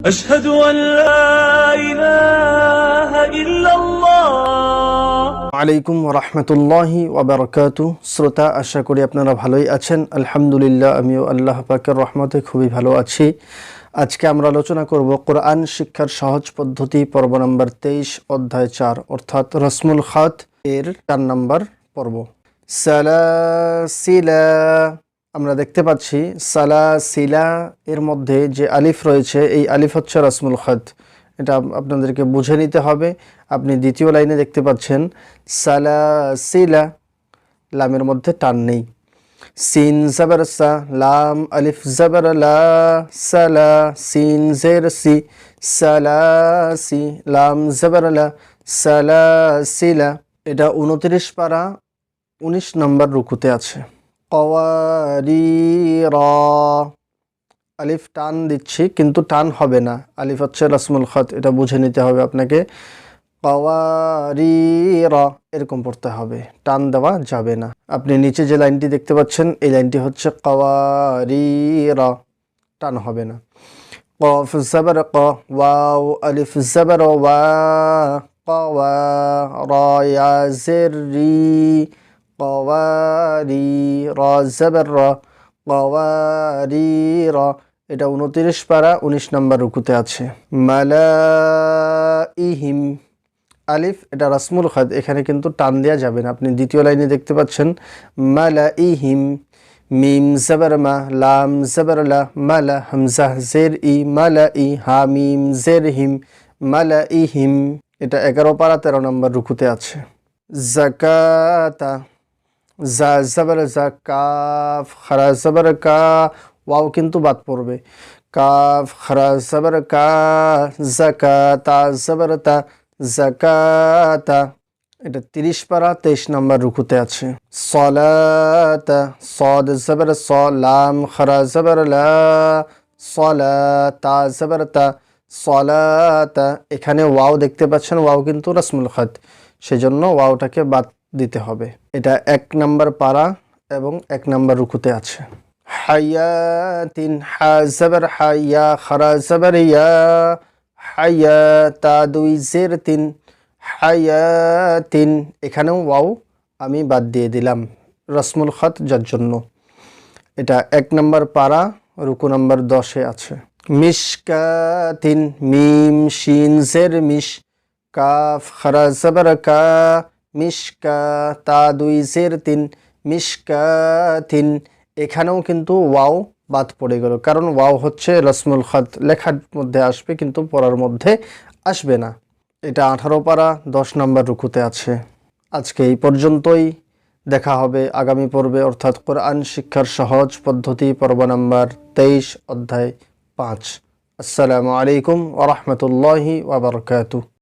أشهد أن لا إله إلا الله আলাইকুম রহমতুল্লাহি ওবরকাতু শ্রোতা আশা করি আপনারা ভালোই আছেন আলহামদুলিল্লাহ আমিও আল্লাহ পাকের রহমতে খুবই ভালো আছি আজকে আমরা আলোচনা করব কোরআন শিক্ষার সহজ পদ্ধতি পর্ব নম্বর তেইশ অধ্যায় চার অর্থাৎ রসমুল খাত এর চার নম্বর পর্ব সালাসিলা আমরা দেখতে পাচ্ছি সালা, সিলা এর মধ্যে যে আলিফ রয়েছে, এই আলিফ হচ্ছে রসমুল খাত এটা আপনাদেরকে বুঝে নিতে হবে। আপনি দ্বিতীয় লাইনে দেখতে পাচ্ছেন, সালা, সিলা, লামের মধ্যে টান নেই। সিন জবর সা, লাম, আলিফ জবর লা, সালা, সিন জের সি, সালা, সি, লাম জবর লা, সালা, সিলা। এটা উনত্রিশ পারা, উনিশ নম্বর রুকুতে আছে। কওয়ারির। আলিফ টান দিচ্ছি, কিন্তু টান হবে না। আলিফ হচ্ছে রসমুল খত, এটা বুঝে নিতে হবে আপনাকে। কওয়ারির, এরকম পড়তে হবে। টান দেওয়া যাবে না। আপনি নিচে যে লাইনটি দেখতে পাচ্ছেন, এই লাইনটি হচ্ছে কওয়ারির, টান হবে না। কফ জবর ক ওয়াও, আলিফ জবর ওয়া কওয়া কওয়ারি র জবর র কওয়ারি র এটা উনতিরিশ পারা, উনিশ নম্বর রুকুতে আছে। মালা ইহিম আলিফ, এটা রাসমুল খাদ, এখানে কিন্তু টান দেওয়া যাবে না। আপনি দ্বিতীয় লাইনে দেখতে পাচ্ছেন মালা ইহিম মিম জবর মা লাম জবর লা মালা, হামজা জের ই মালা ই হা মিম জের হিম মালা ইহিম এটা এগারো পারা, তেরো নম্বর রুকুতে আছে। জাকাতা জা জবর জা কাফ খারা জবর কা, ওয়াও কিন্তু বাদ পড়বে। কাফ খারা জবর কা, জাকাতা জবর তা, জাকাতা। এটা তিরিশ পারা, তেইশ নম্বর রুকুতে আছে। সলাতা, সদ জবর স লাম খারা জবর সলাতা জবর তা, সলাতা। এখানে ওয়াও দেখতে পাচ্ছেন, ওয়াও কিন্তু রসমুল খাত। সেজন্য ওয়াওটাকে বাদ দিতে হবে। এটা এক নাম্বার পারা এবং এক নাম্বার রুকুতে আছে। হাইয়া খারা জবর ইয়া হায়া তা দুই জের তিন হায়াতিন। এখানেও ওয়াও আমি বাদ দিয়ে দিলাম রসমুল খাত যার জন্য। এটা এক নম্বর পারা, রুকু নম্বর দশে আছে। মিশকাতিন, মিম, শিন, জের, মিশ, কাফ খারা জবর কা মিশকা তা দুই জের তিন মিশকাতিন। এখানেও কিন্তু ওয়াও বাদ পড়ে গেল, কারণ ওয়াও হচ্ছে রসমুল খাত। লেখার মধ্যে আসবে কিন্তু পড়ার মধ্যে আসবে না। এটা আঠারো পারা, দশ নম্বর রুকুতে আছে। আজকে এই পর্যন্তই। দেখা হবে আগামী পর্বে, অর্থাৎ কোরআন শিক্ষার সহজ পদ্ধতি, পর্ব নম্বর তেইশ, অধ্যায় পাঁচ। আসসালামু আলাইকুম ওরহমতুল্লাহি ওবরকাতু